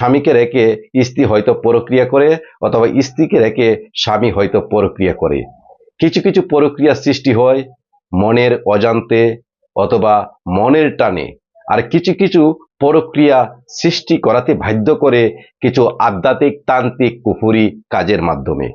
স্বামীকে রেখে স্ত্রী হয়তো প্রক্রিয়া করে অথবা স্ত্রীকে রেখে স্বামী হয়তো প্রক্রিয়া করে। কিছু কিছু প্রক্রিয়া সৃষ্টি হয় মনের অজান্তে অথবা মনের টানে। আর কিছু কিছু প্রক্রিয়া সৃষ্টি করাতে বাধ্য করে কিছু আধ্যাত্মিক তান্ত্রিক কুফুরি কাজের মাধ্যমে।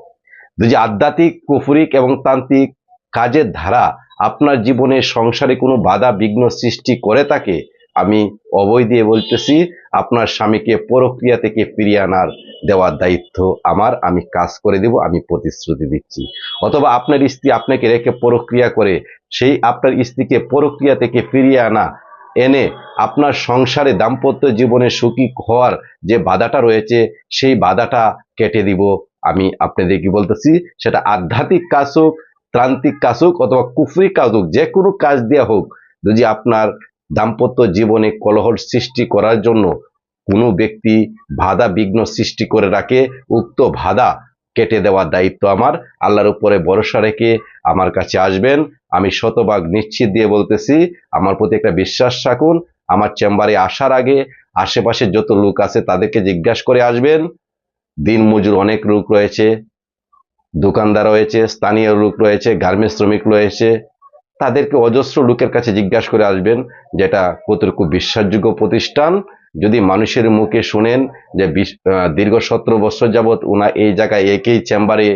যদি আধ্যাত্মিক কুফুরিক এবং তান্ত্রিক কাজের ধারা আপনার জীবনে সংসারে কোনো বাধা বিঘ্ন সৃষ্টি করে থাকে আমি অবৈ দিয়ে বলতেছি, আপনার স্বামীকে প্রক্রিয়া থেকে ফিরিয়ে আনার দেওয়ার দায়িত্ব আমার। আমি কাজ করে দেব, আমি প্রতিশ্রুতি দিচ্ছি। অথবা আপনার স্ত্রী আপনাকে রেখে প্রক্রিয়া করে, সেই আপনার স্ত্রীকে প্রক্রিয়া থেকে ফিরিয়ে আনা, এনে আপনার সংসারে দাম্পত্য জীবনে সুখী হওয়ার যে বাধাটা রয়েছে, সেই বাধাটা কেটে দিব। আমি আপনাদের কি বলতেছি, সেটা আধ্যাত্মিক কাজ হোক, ত্রান্তিক কাজ হোক, অথবা কুফরি কাজ হোক যে কোনো কাজ দেওয়া হোক, যদি আপনার দাম্পত্য জীবনে কলহর সৃষ্টি করার জন্য কোনো ব্যক্তি বাধা বিঘ্ন সৃষ্টি করে রাখে, উক্ত বাধা কেটে দেওয়ার দায়িত্ব আমার। আল্লাহর উপরে ভরসা রেখে আমার কাছে আসবেন। আমি শতভাগ নিশ্চিত দিয়ে বলতেছি, আমার প্রতি একটা বিশ্বাস রাখুন। আমার চেম্বারে আসার আগে আশেপাশে যত লোক আছে তাদেরকে জিজ্ঞাসা করে আসবেন। দিন মজুর অনেক লোক রয়েছে, দোকানদার রয়েছে, স্থানীয় লোক রয়েছে, গার্মেন্টস শ্রমিক রয়েছে। তাদেরকে অজস্র লোকের কাছে জিজ্ঞাসা করে আসবেন যেটা কতটুকু বিশ্বাসযোগ্য প্রতিষ্ঠান। যদি মানুষের মুখে শুনেন যে দীর্ঘ সতেরো বছর যাবৎ উনা এই জায়গায় একই চেম্বারে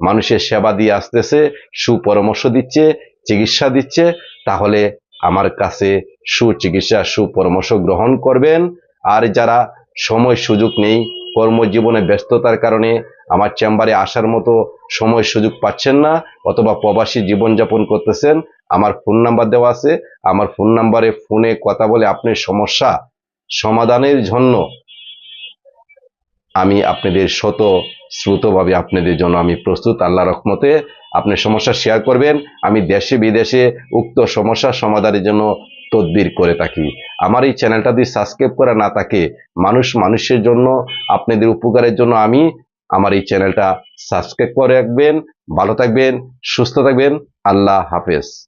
মানুষের সেবা দিয়ে আসতেছে, সুপরামর্শ দিচ্ছে, চিকিৎসা দিচ্ছে, তাহলে আমার কাছে সুচিকিৎসা, সুপরামর্শ গ্রহণ করবেন। আর যারা সময় সুযোগ নেই কর্মজীবনে ব্যস্ততার কারণে আমার চেম্বারে আসার মতো সময় সুযোগ পাচ্ছেন না, অথবা প্রবাসী জীবনযাপন করতেছেন। আমার ফোন নাম্বার দেওয়া আছে। আমার ফোন নাম্বারে ফোনে কথা বলে আপনার সমস্যা সমাধানের জন্য আমি আপনাদের শত শ্রুতভাবে আপনাদের জন্য আমি প্রস্তুত। আল্লাহ রহমতে আপনার সমস্যা শেয়ার করবেন। আমি দেশে বিদেশে উক্ত সমস্যা সমাধানের জন্য তদবির করে থাকি। আমার এই চ্যানেলটা যদি সাবস্ক্রাইব করা না থাকে, মানুষ মানুষের জন্য, আপনাদের উপকারের জন্য আমি আমার এই চ্যানেলটা সাবস্ক্রাইব করে রাখবেন। ভালো থাকবেন, সুস্থ থাকবেন। আল্লাহ হাফেজ।